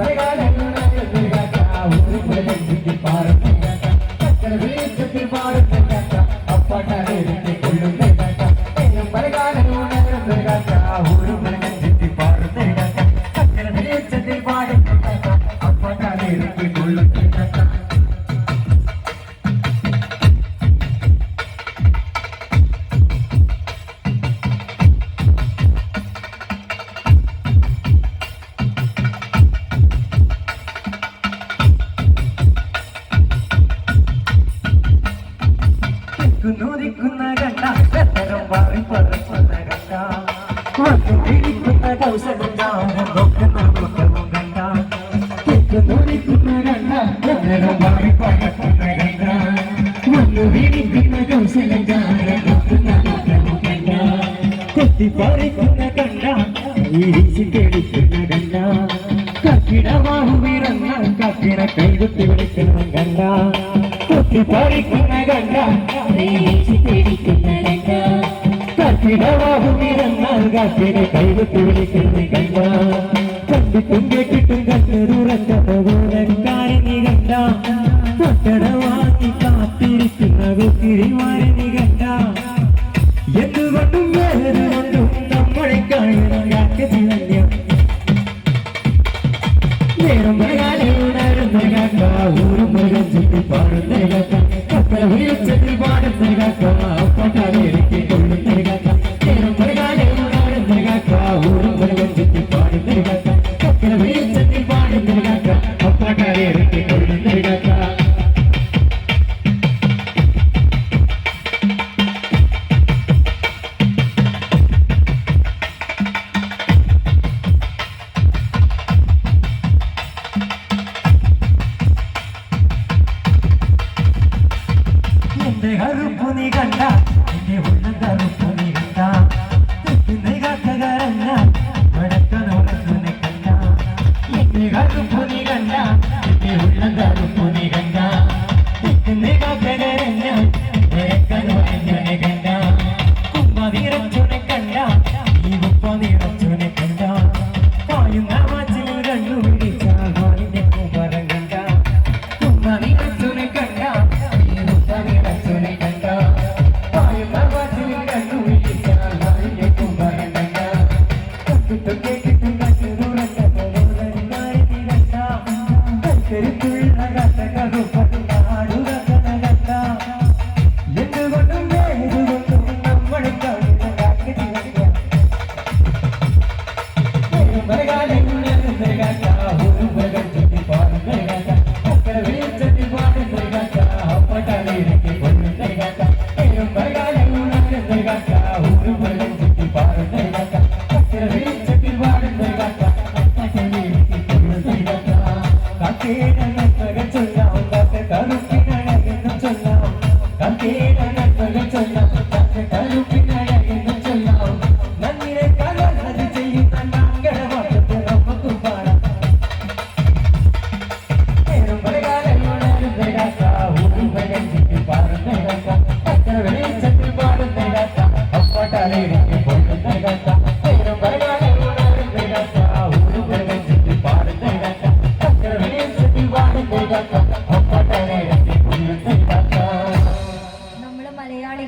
Obrigado. തിക്കുന്നൂരിക്കുന്ന കണ്ട എത്തരം പാറി പറക്കുന്ന കണ്ട. വന്നു പിടിക്കുന്ന കൗശലം നോക്കുന്ന നോക്കവും കണ്ട. കുന്നുരിക്കുന്ന കണ്ട എത്തരം പാറി പറക്കുന്ന കണ്ട. വന്നു പിടിക്കുന്ന കൗശലം നോക്കുന്ന നോക്കവും കണ്ട. കൊത്തിപ്പറിക്കുന്ന കണ്ട ഇരിച്ചു കേടിക്കുന്ന കണ്ട. കക്കിടമാകുമിറന്ന കക്കിട കൈകൊത്തി വിളിക്കുന്ന കണ്ട. കൊത്തിപ്പറിക്കുന്ന കണ്ട കക്കിട കൈകൊത്തി വിളിക്കുന്ന കണ്ട കണ്ടിട്ടും കേട്ടിട്ടും കണ്ണുറച്ച പോലക്കാരനി കണ്ട. കൊട്ടട വാങ്ങി കാത്തിരിക്കുന്ന വെക്കിരിമാരനി കണ്ട. എന്തുകൊണ്ടും വേറുകൊണ്ടും നമ്മളെ കാണണം കാക്കത്തിലന്യം നേരം വരാതെ ഉണരുന്ന കാക്ക ഊരും മൃഗം ചുറ്റി പാടുന്ന കാക്ക ഉയർച്ചത്തിൽ പാടുന്ന കാക്ക നീ കണ്ട. എന്റെ ഉള്ള കറുപ്പ് നീ കണ്ട തെറ്റുന്ന കാക്കകരഞ്ഞ വടക്കനോടത്തുനെ കണ്ട എന്റെ കറുപ്പ് നീ കണ്ട. എന്റെ ഉള്ള தெரித்து பாருங்க அத்தனை வெளியே சென்று பாருங்க அப்பாட்டாலே இருக்கு പാടുന്ന കാക്ക